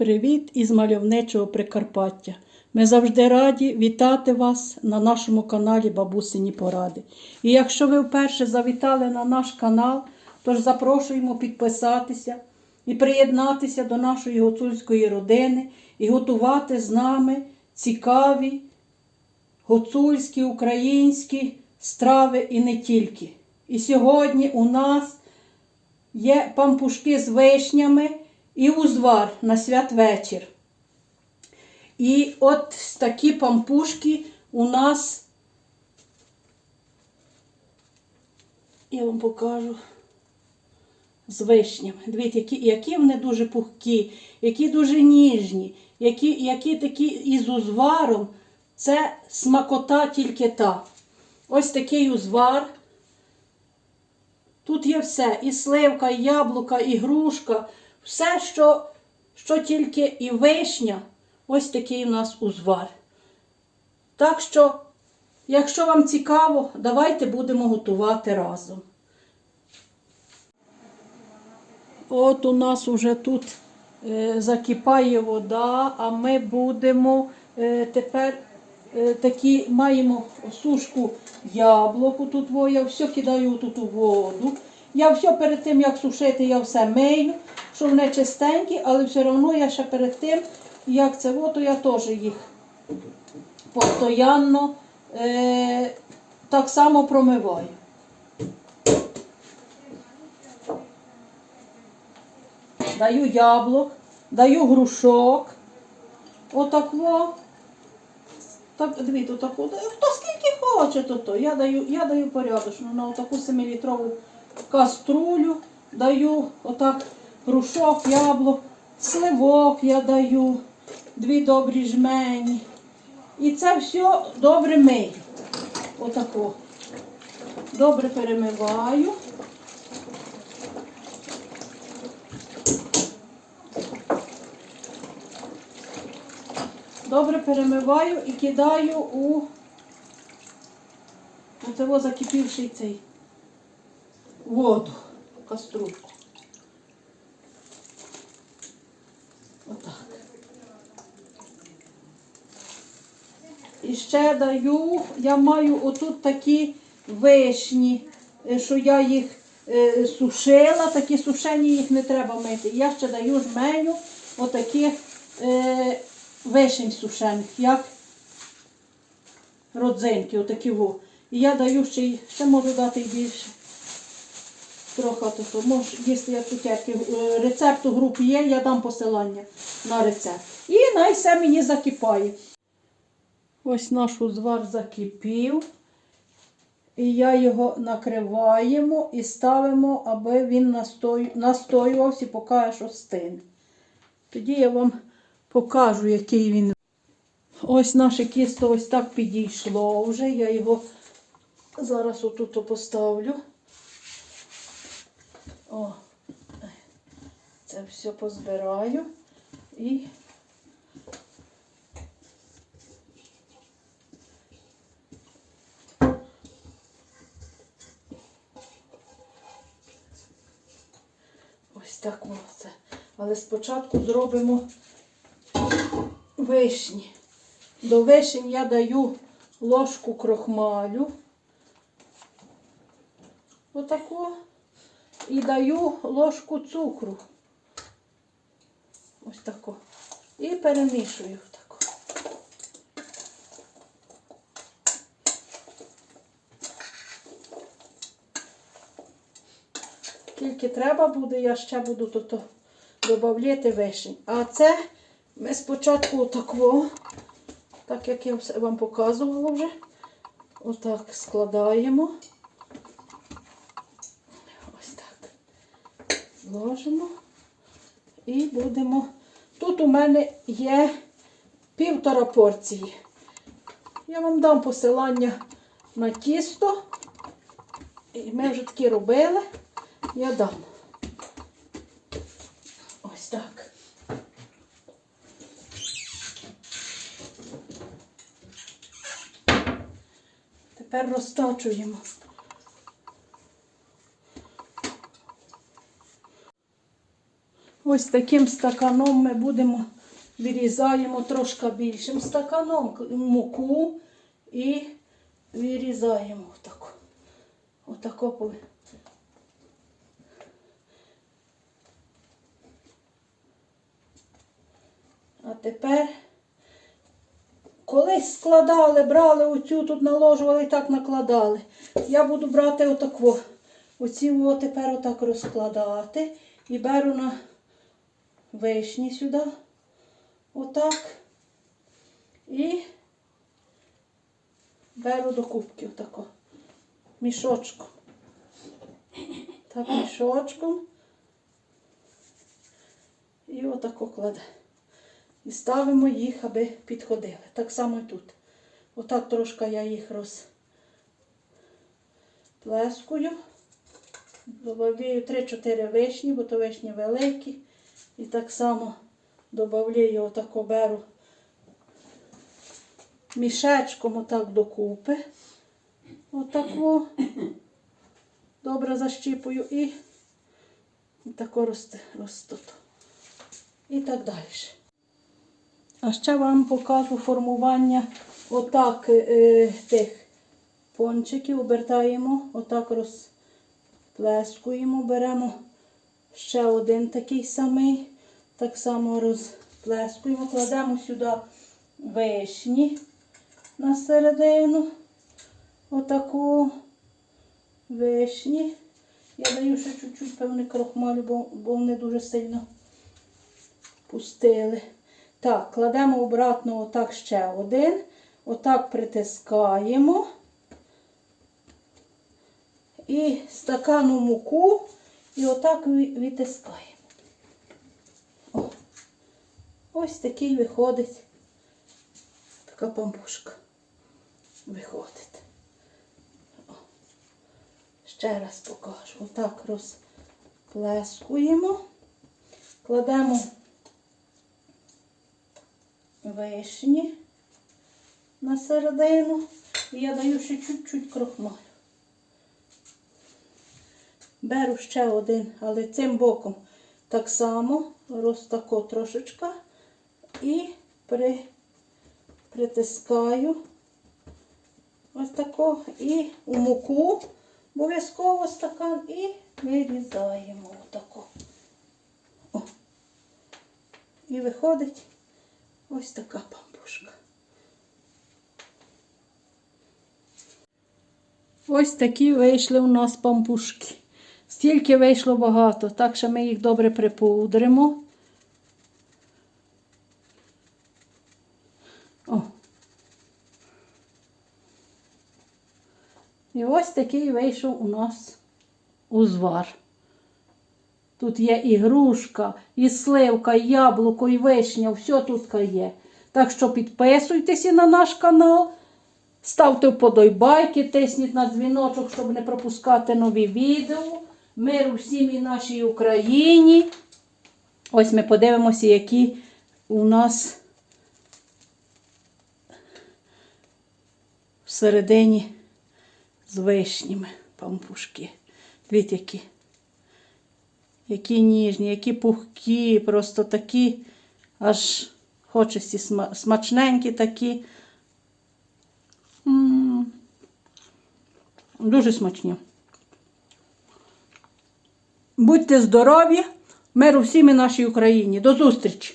Привіт із мальовничого Прикарпаття. Ми завжди раді вітати вас на нашому каналі Бабусині Поради. І якщо ви вперше завітали на наш канал, тож запрошуємо підписатися і приєднатися до нашої гуцульської родини і готувати з нами цікаві гуцульські, українські страви і не тільки. І сьогодні у нас є пампушки з вишнями і узвар на святвечір. І от такі пампушки у нас, я вам покажу, з вишнями. Дивіться, які, які вони дуже пухкі, які дуже ніжні, які, які такі із узваром. Це смакота тільки та. Ось такий узвар. Тут є все: і сливка, і яблука, і грушка, все, що, що тільки і вишня. Ось такий у нас узвар. Так що, якщо вам цікаво, давайте будемо готувати разом. От у нас уже тут е, закипає вода, а ми будемо е, тепер е, такі маємо сушку яблуку. Тут во, все кидаю тут у воду. Я все перед тим, як сушити, я все мию, що вони чистенькі, але все одно я ще перед тим, як це, то я теж їх постоянно е, так само промиваю. Даю яблук, даю грушок. Отако. Так, дивіться, отаку. Хто скільки хоче, то то. Я даю, я даю порядочно на отаку 7-літрову каструлю. Даю отак грушок, яблук, сливок я даю, дві добрі жмені. І це все добре мию. Отако. Добре перемиваю. Добре перемиваю і кидаю у оцього закипівший цей воду, каструльку. Отак. І ще даю, я маю отут такі вишні, е, що я їх е, сушила, такі сушені їх не треба мити. Я ще даю жменю отаких е, вишень сушених, як родзинки, отакі во. І я даю ще, ще можу дати більше. Трохи то, може, якщо я цукерки, рецепт у групі є, я дам посилання на рецепт. І най все мені закипає. Ось наш узвар закипів. І я його накриваємо і ставимо, аби він настою- настоювався, поки аж остине. Тоді я вам покажу, який він. Ось наше кісто ось так підійшло вже. Я його зараз отут поставлю. О, це все позбираю і ось так воно це. Але спочатку зробимо вишні. До вишень я даю ложку крохмалю. Отаку. І даю ложку цукру. Ось таку. І перемішую таку. Тільки треба буде, я ще буду тут додати вишень. А це ми спочатку отако, так як я вам показувала вже, отак складаємо. Ось так. Зложимо. І будемо. Тут у мене є півтора порції. Я вам дам посилання на тісто. І ми вже такі робили. Я дам. Ось так. Тепер розтачуємо. Ось таким стаканом ми будемо вирізаємо трошки більшим стаканом муку і вирізаємо отако. Отако А тепер колись складали, брали оцю, тут наложували і так накладали. Я буду брати отаку. Оці тепер отак розкладати. І беру на вишні сюди. Отак. І беру до кубки отако. Мішочком. Так, мішочком. І отако кладе. І ставимо їх, аби підходили. Так само і тут. Отак трошки я їх розплескую. Добавляю 3-4 вишні, бо то вишні великі. І так само додаю отако беру мішечком отак докупи. Отако. Добре защіпую і тако росте. І так далі. А ще вам покажу формування отак е, тих пончиків. Обертаємо, отак розплескуємо, беремо ще один такий самий. Так само розплескуємо, кладемо сюди вишні на середину. Отаку вишні. Я даю ще чуть-чуть певний крохмалю, бо, бо вони дуже сильно пустили. Так, кладемо обратно отак ще один. Отак притискаємо. І стакану муку і отак відтискаємо. О. Ось такий виходить така пампушка. Виходить. О. Ще раз покажу. Отак розплескуємо. Кладемо вишні на середину. І я даю ще чуть-чуть крохмалю. Беру ще один, але цим боком так само розтако трошечка і при, притискаю ось тако і у муку обов'язково стакан і вирізаємо отако. О. І виходить ось така пампушка. Ось такі вийшли у нас пампушки. Стільки вийшло багато, так що ми їх добре припудримо. О. І ось такий вийшов у нас узвар. Тут є і грушка, і сливка, і яблуко, і вишня, все тут є. Так що підписуйтеся на наш канал, ставте вподобайки, тисніть на дзвіночок, щоб не пропускати нові відео. Мир усім і нашій Україні. Ось ми подивимося, які у нас всередині з вишнями пампушки. Дивіться, які. Які ніжні, які пухкі, просто такі, аж хочеться сма- смачненькі такі. М, Дуже смачні. Будьте здорові, миру всім і нашій Україні. До зустрічі!